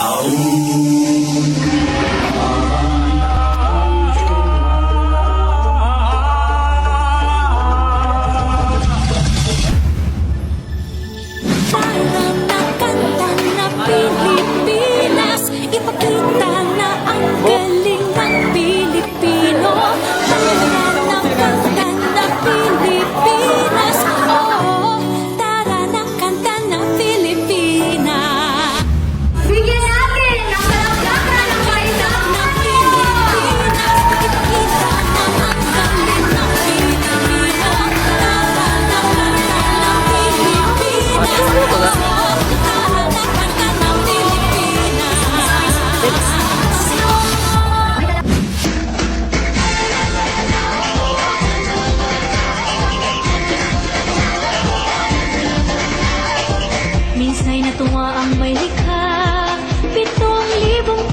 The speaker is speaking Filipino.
Aú. Ang may likha. Pitong libong